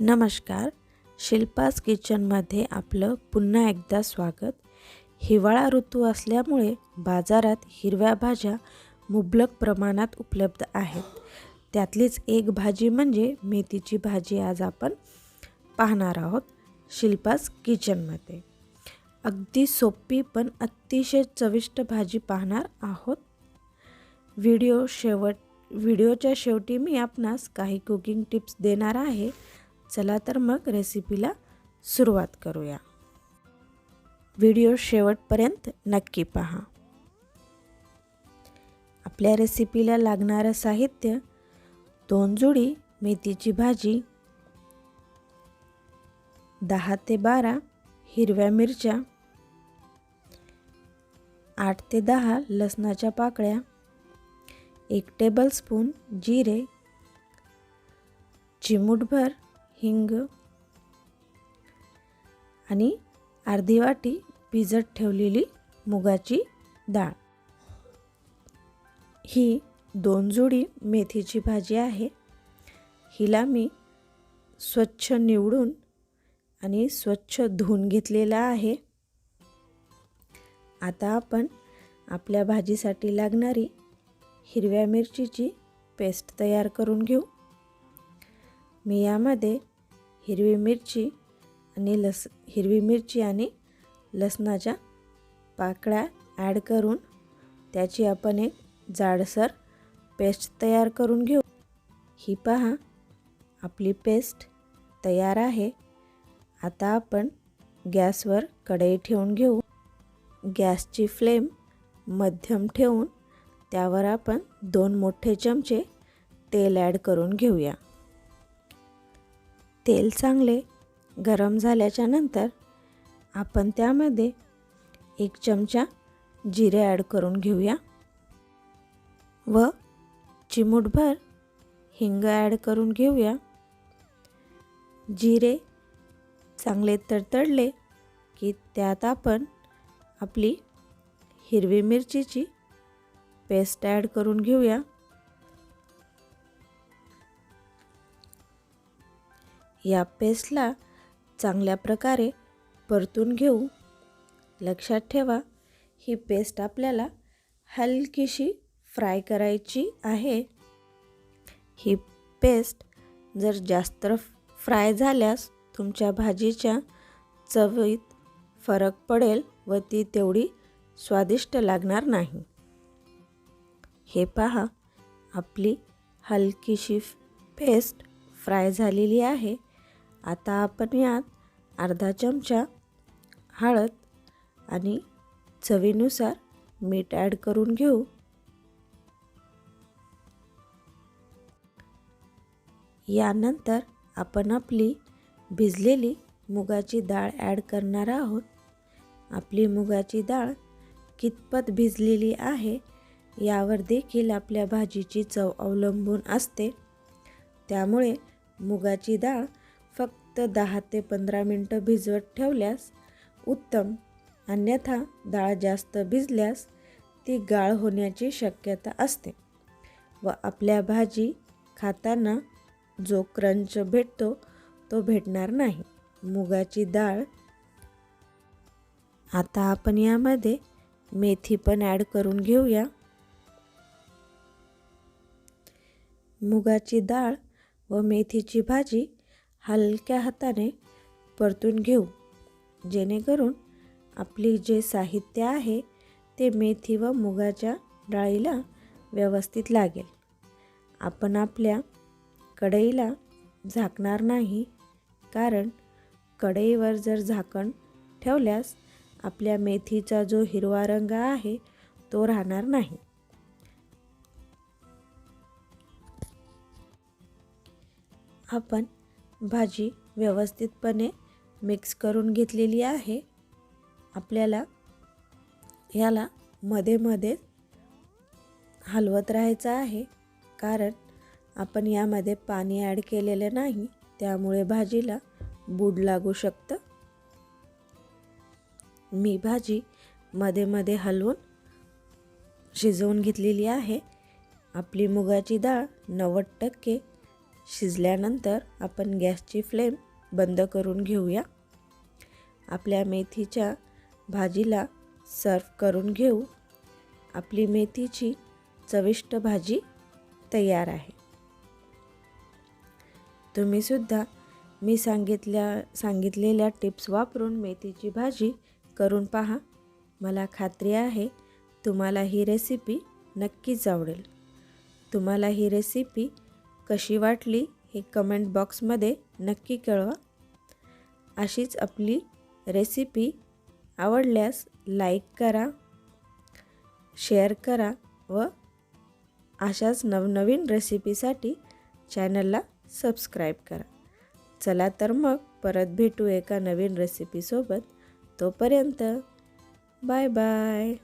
नमस्कार. शिल्पास किचनमध्ये आपलं पुन्हा एकदा स्वागत. हिवाळा ऋतू असल्यामुळे बाजारात हिरव्या भाज्या मुबलक प्रमाणात उपलब्ध आहेत. त्यातलीच एक भाजी म्हणजे मेथीची भाजी आज आपण पाहणार आहोत शिल्पास किचनमध्ये. अगदी सोपी पण अतिशय चविष्ट भाजी पाहणार आहोत. व्हिडिओ शेवट व्हिडिओच्या शेवटी मी आपणास काही कुकिंग टिप्स देणार आहे. चला तर मग रेसिपीला सुरुवात करूया. व्हिडिओ शेवटपर्यंत नक्की पहा. आपल्या रेसिपीला लागणारं साहित्य दोन जुडी मेथीची भाजी दहा ते बारा हिरव्या मिरच्या आठ ते दहा लसणाच्या पाकळ्या एक टेबलस्पून जिरे चिमूटभर हिंग आणि अर्धी वाटी भिजत ठेवलेली मुगाची डाळ. ही दोन जोडी मेथीची भाजी आहे. हिला मी स्वच्छ निवडून आणि स्वच्छ धुवून घेतलेला आहे. आता आपण आपल्या भाजीसाठी लागणारी हिरव्या मिरचीची पेस्ट तयार करून घेऊ. मी यामध्ये हिरवी मिरची आणि लस हिरवी मिरची आणि लसणाच्या पाकळ्या ॲड करून त्याची आपण एक जाडसर पेस्ट तयार करून घेऊ. ही पहा आपली पेस्ट तयार आहे. आता आपण गॅसवर कढई ठेवून घेऊ. गॅसची फ्लेम मध्यम ठेवून त्यावर आपण दोन मोठे चमचे तेल ॲड करून घेऊया. तेल चांगले गरम झाल्याच्यानंतर आपण त्यामध्ये एक चमचा जिरे ॲड करून घेऊया व चिमूटभर हिंग ॲड करून घेऊया. जिरे चांगले तडतडले की त्यात आपण आपली हिरवी मिरचीची पेस्ट ॲड करून घेऊया. या पेस्टला चांगल्या प्रकारे परतून घेऊ. लक्षात ठेवा ही पेस्ट आपल्याला हलकीशी फ्राय करायची आहे. ही पेस्ट जर जास्त फ्राय झाल्यास तुमच्या भाजीच्या चवीत फरक पडेल व ती तेवढी स्वादिष्ट लागणार नाही. हे पहा आपली हलकीशी पेस्ट फ्राय झालेली आहे. आता आपण यात अर्धा चमचा हळद आणि चवीनुसार मीठ ॲड करून घेऊ. यानंतर आपण आपली भिजलेली मुगाची डाळ ॲड करणार आहोत. आपली मुगाची डाळ कितपत भिजलेली आहे यावर देखील आपल्या भाजीची चव अवलंबून असते. त्यामुळे मुगाची डाळ फक्त दहा ते पंधरा मिनटं भिजवत ठेवल्यास उत्तम. अन्यथा डाळ जास्त भिजल्यास ती गाळ होण्याची शक्यता असते. व आपल्या भाजी खाताना जो क्रंच भेटतो तो भेटणार नाही. मुगाची डाळ. आता आपण यामध्ये मेथी पण ॲड करून घेऊया. मुगाची डाळ व मेथीची भाजी हलक्या हाताने परतून घेऊ. जेणेकरून आपली जे साहित्य आहे ते मेथी व मुगाच्या डाळीला व्यवस्थित लागेल. आपण आपल्या कढईला झाकणार नाही कारण कढईवर जर झाकण ठेवल्यास आपल्या मेथीचा जो हिरवा रंग आहे तो राहणार नाही. आपण भाजी व्यवस्थितपणे मिक्स करून घेतलेली आहे. आपल्याला याला मध्ये मध्ये हलवत राहायचं आहे. कारण आपण यामध्ये पाणी ॲड केलेलं नाही. त्यामुळे भाजीला बूड लागू शकतं. मी भाजी मध्ये मध्ये हलवून शिजवून घेतलेली आहे. आपली मुगाची डाळ नव्वद टक्के शिजल्यानंतर आपण गॅसची फ्लेम बंद करून घेऊया. आपल्या मेथीच्या भाजीला सर्व करून घेऊ. आपली मेथीची चविष्ट भाजी तयार आहे. तुम्हीसुद्धा मी सांगितल्या सांगितलेल्या टिप्स वापरून मेथीची भाजी करून पहा. मला खात्री आहे तुम्हाला ही रेसिपी नक्कीच आवडेल. तुम्हाला ही रेसिपी कशी वाटली हे कमेंट बॉक्समध्ये नक्की कळवा. अशीच आपली रेसिपी आवडल्यास लाईक करा शेअर करा व अशाच नवनवीन रेसिपीसाठी चॅनलला सबस्क्राईब करा. चला तर मग परत भेटू एका नवीन रेसिपीसोबत तोपर्यंत बाय बाय